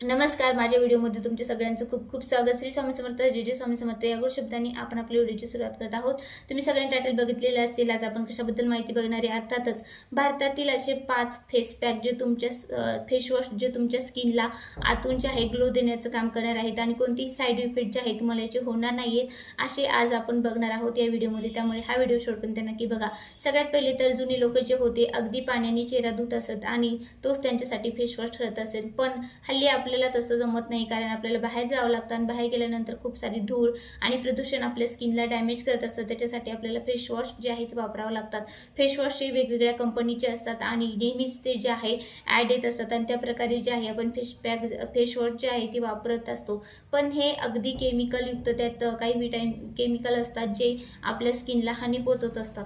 नमस्कार माझ्या व्हिडिओमध्ये तुमच्या सगळ्यांचं खूप खूप स्वागत. श्री स्वामी समर्थ जे जे स्वामी समर्थ. या गोड शब्दांनी आपण आपल्या व्हिडिओची सुरुवात करत आहोत. तुम्ही सगळ्यांनी टायटल बघितलेलं असेल आज आपण कशाबद्दल माहिती बघणारे अर्थातच भारतातील असे पाच फेस पॅक जे तुमच्या फेसवॉश जे तुमच्या स्किनला आतून जे आहे ग्लो देण्याचं काम करणार आहेत आणि कोणतीही साईड इफेक्ट जे आहे तुम्हाला याचे होणार नाही आहेत असे आज आपण बघणार आहोत या व्हिडिओमध्ये. त्यामुळे हा व्हिडिओ शेवटपर्यंत नक्की बघा. सगळ्यात पहिले तर जुने लोक जे होते अगदी पाण्याने चेहरा धुत असत आणि तोच त्यांच्यासाठी फेस वॉश ठरत असेल. पण हल्ली आपल्याला तसं जमत नाही कारण आपल्याला बाहेर जावं लागतं आणि बाहेर गेल्यानंतर खूप सारी धूळ आणि प्रदूषण आपल्या स्किनला डॅमेज करत असतं. त्याच्यासाठी आपल्याला फेशवॉश जे आहे ते वापरावं लागतात. फेस हे वेगवेगळ्या कंपनीचे असतात आणि नेहमीच ते जे आहे ॲड येत असतात आणि त्या प्रकारे जे आहे आपण फेश पॅक फेशवॉश जे आहे ते वापरत असतो. पण हे अगदी केमिकलयुक्त त्यात काही विटामिन केमिकल असतात जे आपल्या स्किनला हानी पोचवत असतात.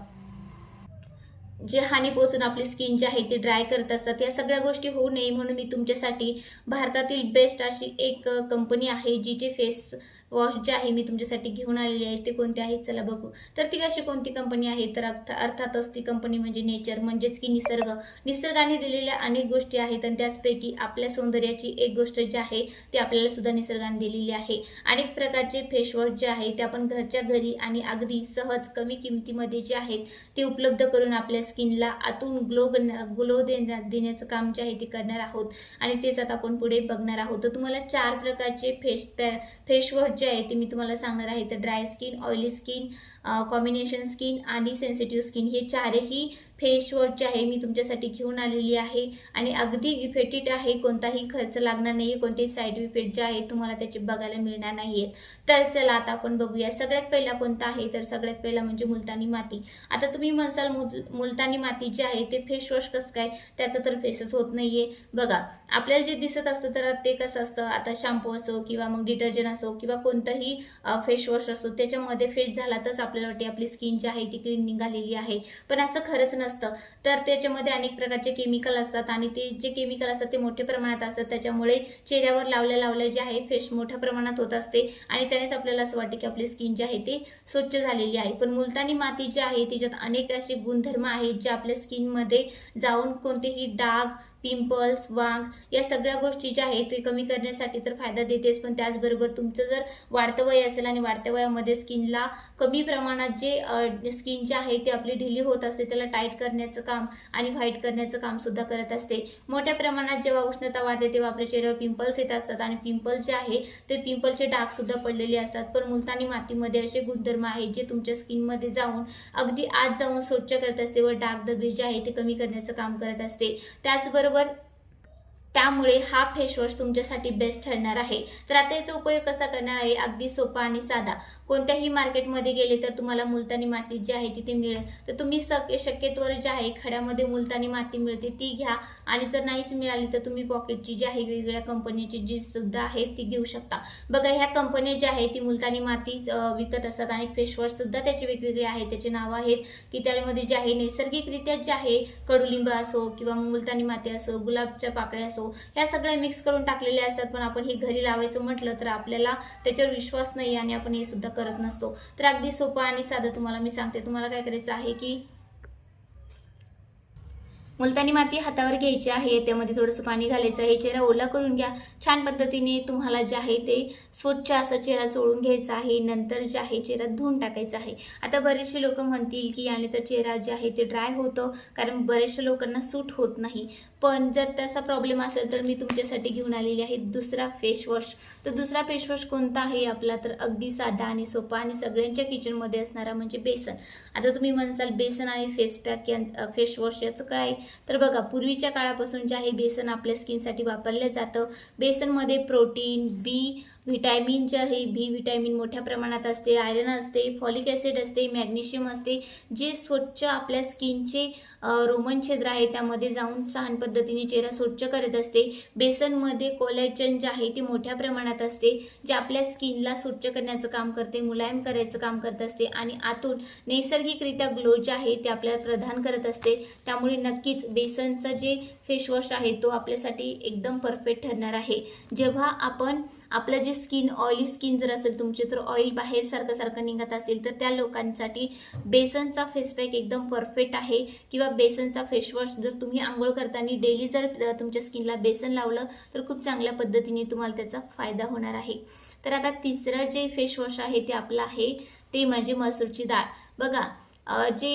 जे हानी पोचून आपली स्किन जी आहे ती ड्राय करत असतात या सगळ्या गोष्टी होऊ नये म्हणून मी तुमच्यासाठी भारतातील बेस्ट अशी एक कंपनी आहे जी जे फेस वॉश जे आहे मी तुमच्यासाठी घेऊन आलेली आहे ते कोणते आहेत चला बघू. तर ती अशी कोणती कंपनी आहे? तर अर्थातच ती कंपनी म्हणजे नेचर म्हणजेच की निसर्ग. निसर्गाने दिलेल्या अनेक गोष्टी आहेत आणि त्याचपैकी आपल्या सौंदर्याची एक गोष्ट जी आहे ती आपल्याला सुद्धा निसर्गाने दिलेली आहे. अनेक प्रकारचे फेसवॉश जे आहे ते आपण घरच्या घरी आणि अगदी सहज कमी किमतीमध्ये जे आहेत ते उपलब्ध करून आपल्या स्किनला आतून ग्लो ग्लो देण्या देण्याचं काम जे आहे ते करणार आहोत. आणि तेच आता आपण पुढे बघणार आहोत. तर तुम्हाला चार प्रकारचे फेस पॅ फेसवॉश जे आहे ते मी तुम्हाला सांगणार आहे तर dry skin oily skin combination skin आणि सेन्सिटिव्ह स्किन हे चारही फेसवॉश जे आहे मी तुमच्यासाठी घेऊन आलेली आहे. आणि अगदी इफेक्टिव्ह आहे कोणताही खर्च लागणार नाही आहे कोणतेही साईड इफेक्ट जे आहे तुम्हाला त्याचे बघायला मिळणार नाही आहेत तर चला आता आपण बघूया सगळ्यात पहिला कोणता आहे? तर सगळ्यात पहिला म्हणजे मुलतानी माती. आता तुम्ही म्हणसाल मुल मुलतानी माती जे आहे ते फेस वॉश कसं काय? त्याचं तर फेसच होत नाही आहे बघा आपल्याला जे दिसत असतं तर ते कसं असतं? आता शॅम्पू असो किंवा मग डिटर्जंट असो किंवा कोणतंही फेशवॉश असो त्याच्यामध्ये फेट झाला तरच आपल्याला वाटते आपली स्किन जी आहे ती क्लीन निघालेली आहे. पण असं खरंच नसतं. तर त्याच्यामध्ये अनेक प्रकारचे केमिकल असतात आणि ते जे केमिकल असतात ते मोठ्या प्रमाणात असतात. त्याच्यामुळे चेहऱ्यावर लावल्या लावल्या जे आहे फेश मोठ्या प्रमाणात होत असते आणि त्यानेच आपल्याला असं वाटते की आपली स्किन जी आहे ती स्वच्छ झालेली आहे. पण मुलतानी माती जी आहे तिच्यात अनेक असे गुणधर्म आहेत जे आपल्या स्किनमध्ये जाऊन कोणतेही डाग पिंपल्स वांग या सगळ्या गोष्टी ज्या आहेत ते कमी करण्यासाठी तर फायदा देतेच. पण त्याचबरोबर तुमचं जर वाढतं वय असेल आणि वाढत्या वयामध्ये स्किनला कमी प्रमाणात जे स्किन जे आहे ते आपली ढिली होत असते त्याला टाईट करण्याचं काम आणि व्हाईट करण्याचं काम सुद्धा करत असते. मोठ्या प्रमाणात जेव्हा उष्णता वाढते तेव्हा आपल्या चेहऱ्यावर पिंपल्स येत असतात आणि पिंपल जे आहे ते पिंपलचे डाग सुद्धा पडलेले असतात. पण मुलतानी मातीमध्ये असे गुणधर्म आहेत जे तुमच्या स्किनमध्ये जाऊन अगदी आत जाऊन स्वच्छ करत असते व डाग दबे जे आहे ते कमी करण्याचं काम करत असते. त्याचबरोबर everyone त्यामुळे हा फेस वॉश तुमच्यासाठी बेस्ट ठरणार आहे. तर आता याचा उपयोग कसा करणार आहे? अगदी सोपा आणि साधा. कोणत्याही मार्केटमध्ये गेले तर तुम्हाला मुलतानी माती जी आहे तिथे मिळेल. तर तुम्ही सक शक्यतोवर जे आहे खड्यामध्ये मुलतानी माती मिळते ती घ्या. आणि जर नाहीच मिळाली तर तुम्ही पॉकेटची जी आहे वेगवेगळ्या कंपनीची जी सुद्धा आहे ती घेऊ शकता. बघा ह्या कंपन्या ज्या आहे ती मुलतानी माती विकत असतात आणि फेस वॉश सुद्धा त्याचे वेगवेगळे आहेत. त्याचे नाव आहेत की त्यामध्ये जे आहे नैसर्गिकरित्या जे आहे कडुलिंब असो किंवा मुलतानी माती असो गुलाबच्या पाकळ्या असो ह्या सगळ्या मिक्स करून टाकलेल्या असतात पण आपण हे घरी लावायचं म्हटलं तर आपल्याला त्याच्यावर विश्वास नाही आणि आपण हे सुद्धा करत नसतो. तर अगदी सोपं आणि साधं तुम्हाला मी सांगते. तुम्हाला काय करायचं आहे की मुलतानी माती हातावर घ्यायची आहे त्यामध्ये थोडंसं पाणी घालायचं आहे चेहरा ओला करून घ्या. छान पद्धतीने तुम्हाला जे आहे ते स्वच्छ असं चेहरा चोळून घ्यायचा आहे नंतर जे आहे चेहरा धुवून टाकायचा आहे. आता बरेचसे लोक म्हणतील की आणि तर चेहरा जे आहे ते ड्राय होतं कारण बरेचशा लोकांना सूट होत नाही. पण जर तसा प्रॉब्लेम असेल तर मी तुमच्यासाठी घेऊन आलेली आहे दुसरा फेशवॉश तर दुसरा फेशवॉश कोणता आहे आपला? तर अगदी साधा आणि सोपा आणि सगळ्यांच्या किचनमध्ये असणारा म्हणजे बेसन. आता तुम्ही म्हणसाल बेसन आणि फेस पॅक या फेशवॉश याचं काय? तर बघा पूर्वीच्या काळापासून जे आहे बेसन आपल्या स्किनसाठी वापरलं जातं. बेसनमध्ये प्रोटीन बी व्हिटॅमिन जे आहे बी व्हिटॅमिन मोठ्या प्रमाणात असते आयरन असते फॉलिक ॲसिड असते मॅग्नेशियम असते जे स्वच्छ आपल्या स्किनचे रोमन छिद्र आहे त्यामध्ये जाऊन छान पद्धतीने चेहरा स्वच्छ करत असते. बेसनमध्ये कोलॅजन जे आहे ते मोठ्या प्रमाणात असते जे आपल्या स्किनला स्वच्छ करण्याचं काम करते मुलायम करायचं काम करत असते आणि आतून नैसर्गिकरित्या ग्लो जे आहे ते आपल्याला प्रदान करत असते. त्यामुळे नक्कीच बेसनचं जे फेसवॉश आहे तो आपल्यासाठी एकदम परफेक्ट ठरणार आहे. जेव्हा आपण आपलं जे स्किन ऑइली स्किन जर असेल तुमची तर ऑइल बाहेर सारखं सारखं निघत असेल तर त्या लोकांसाठी बेसनचा फेस पॅक एकदम परफेक्ट आहे. किंवा बेसनचा फेसवॉश जर तुम्ही आंघोळ करताना डेली जर तुमच्या स्किनला बेसन लावलं तर खूप चांगल्या पद्धतीने तुम्हाला त्याचा फायदा होणार आहे. तर आता तिसरं जे फेसवॉश आहे ते आपलं आहे ते म्हणजे मसूरची डाळ. बघा जे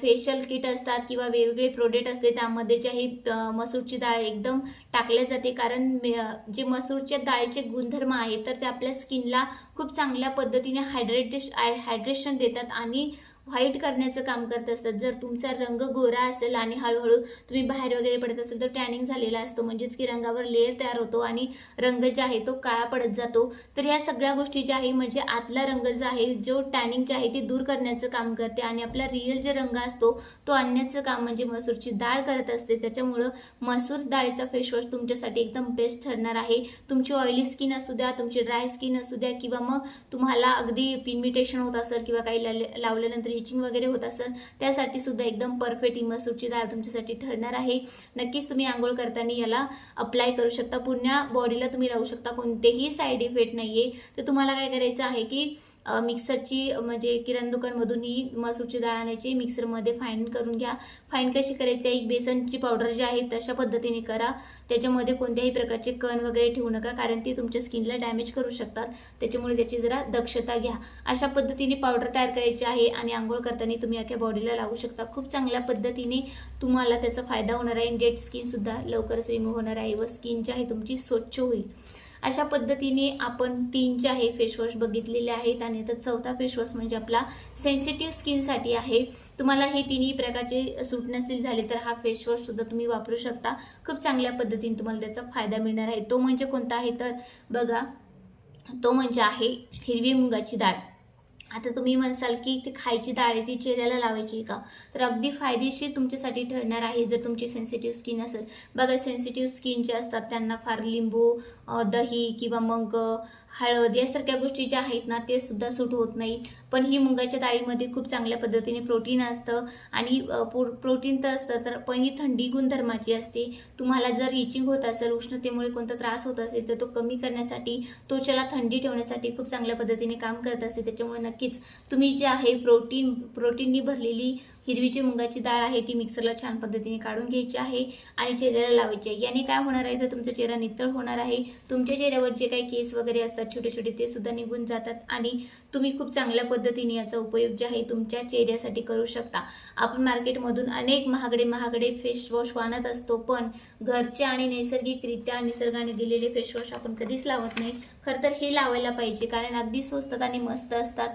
फेशियल किट असतात किंवा वेगवेगळे प्रोडक्ट असते त्यामध्ये जे आहे मसूरची डाळ एकदम टाकल्या जाते. कारण मे- जे मसूरच्या डाळीचे गुणधर्म आहे तर ते आपल्या स्किनला खूप चांगल्या पद्धतीने हायड्रेटेश हायड्रेशन देतात आणि व्हाईट करण्याचं काम करत असतात. जर तुमचा रंग गोरा असेल आणि हळूहळू तुम्ही बाहेर वगैरे पडत असेल तर टॅनिंग झालेला असतो. म्हणजेच की रंगावर लेअर तयार होतो आणि रंग जे आहे तो काळा पडत जातो. तर ह्या सगळ्या गोष्टी ज्या आहे म्हणजे आतला रंग जो आहे जो टॅनिंग जे आहे ते दूर करण्याचं काम करते आणि आपला रिअल जे रंग असतो तो आणण्याचं काम म्हणजे मसूरची डाळ करत असते. त्याच्यामुळं मसूर डाळीचा फेसवॉश तुमच्यासाठी एकदम बेस्ट ठरणार आहे. तुमची ऑइली स्किन असू द्या तुमची ड्राय स्किन असू द्या किंवा मग तुम्हाला अगदी पिनमिटेशन होत असेल किंवा काही लावल्यानंतर इचिंग वगैरे होत असेल त्यासाठी सुद्धा एकदम परफेक्ट ही मसूरची डाळ तुमच्यासाठी ठरणार आहे. नक्कीच तुम्ही आंघोळ करताना याला अप्लाय करू शकता. पूर्ण बॉडीला तुम्ही लावू शकता. कोणतेही साईड इफेक्ट नाही आहे तर तुम्हाला काय करायचं आहे की मिक्सरची म्हणजे किराणा दुकानमधून ही मसूरची डाळ आणायची मिक्सरमध्ये फाईन करून घ्या. फाईन कशी करायची? एक बेसनची पावडर जी आहे तशा पद्धतीने करा. त्याच्यामध्ये कोणत्याही प्रकारचे कण वगैरे ठेवू नका कारण ती तुमच्या स्किनला डॅमेज करू शकतात. त्याच्यामुळे त्याची जरा दक्षता घ्या. अशा पद्धतीने पावडर तयार करायची आहे आणि आंघोळ करताना तुम्ही अख्या बॉडीला लावू शकता. खूप चांगल्या पद्धतीने तुम्हाला त्याचा फायदा होणार आहे. डेड स्किनसुद्धा लवकरच रिमूव्ह होणार आहे व स्किन जी आहे तुमची स्वच्छ होईल. अशा पद्धतीने आपण तीन जे आहे फेसवॉश बघितलेले आहेत आणि आता चौथा फेसवॉश म्हणजे आपला सेन्सिटिव्ह स्किनसाठी आहे. तुम्हाला हे तिन्ही प्रकारचे सूट नसतील झाले तर हा फेसवॉश सुद्धा तुम्ही वापरू शकता. खूप चांगल्या पद्धतीने तुम्हाला त्याचा फायदा मिळणार आहे. तो म्हणजे कोणता आहे तर बघा तो म्हणजे आहे हिरवी मुगाची डाळ आता तुम्ही म्हणसाल की ती खायची डाळ आहे ती चेहऱ्याला लावायची का? तर अगदी फायदेशीर तुमच्यासाठी ठरणार आहे जर तुमची सेन्सिटिव्ह स्किन असेल. बघा सेन्सिटिव्ह स्किन जे असतात त्यांना फार लिंबू दही किंवा मग हळद यासारख्या गोष्टी ज्या आहेत ना ते सुद्धा सूट होत नाही. पण ही मुगाच्या डाळीमध्ये खूप चांगल्या पद्धतीने प्रोटीन असतं आणि प्रो- प्रोटीन तर असतं तर पण ही थंडी गुणधर्माची असते. तुम्हाला जर इचिंग होत असेल उष्णतेमुळे कोणता त्रास होत असेल तर तो कमी करण्यासाठी त्वचेला थंडी ठेवण्यासाठी खूप चांगल्या पद्धतीने काम करत असते. त्याच्यामुळे नक्कीच. तुम्ही जे आहे प्रोटीन प्रोटीननी भरलेली हिरवीची मुंगाची मुगाची डाळ आहे ती मिक्सरला छान पद्धतीने काढून घ्यायची आहे आणि चेहऱ्याला लावायची आहे. याने काय होणार आहे? तर तुमचा चेहरा नितळ होणार आहे तुमच्या चेहऱ्यावर जे काही केस वगैरे असतात छोटे छोटे ते सुद्धा निघून जातात आणि तुम्ही खूप चांगल्या पद्धतीने याचा उपयोग जे आहे तुमच्या चेहऱ्यासाठी करू शकता. आपण मार्केटमधून अनेक महागडे महागडे फेसवॉश आणत असतो पण घरचे आणि नैसर्गिकरित्या निसर्गाने दिलेले फेसवॉश आपण कधीच लावत नाही. खरं तर हे लावायला पाहिजे कारण अगदी स्वस्तात आणि मस्त असतात.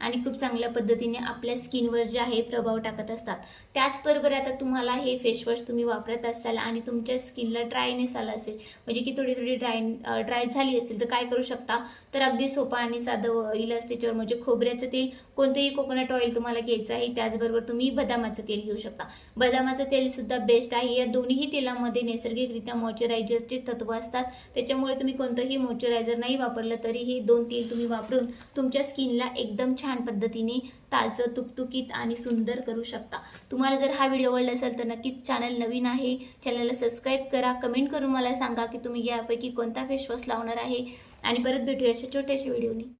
आणि खूप चांगल्या पद्धतीने आपल्या स्किनवर जे आहे प्रभाव टाकत असतात. त्याचबरोबर आता तुम्हाला हे फेसवॉश तुम्ही वापरत असाल आणि तुमच्या स्किनला ड्रायनेस आला असेल म्हणजे की थोडी थोडी ड्राय ड्राय झाली असेल तर काय करू शकता? तर अगदी सोपा आणि साधं ऑइल असते त्याच्यावर म्हणजे खोबऱ्याचं तेल कोणतंही कोकोनट ऑइल तुम्हाला घ्यायचं आहे त्याचबरोबर तुम्ही बदामाचं तेल घेऊ शकता. बदामाचं तेलसुद्धा बेस्ट आहे. या दोन्हीही तेलामध्ये नैसर्गिकरित्या मॉइश्चरायझरचे तत्व असतात. त्याच्यामुळे तुम्ही कोणतंही मॉइश्चरायझर नाही वापरलं तरी हे दोन तेल तुम्ही वापरून तुमच्या स्किनला एकदम छान छान पद्धतीने ताजं तुकतुकीत आणि सुंदर करू शकता. तुम्हाला जर हा व्हिडिओ आवडला असेल तर नक्कीच चॅनल नवीन आहे. चॅनलला सबस्क्राईब करा. कमेंट करून मला सांगा की तुम्ही यापैकी कोणता फेशवॉश लावणार आहे. आणि परत भेटूया अशा छोट्याशा व्हिडिओनी.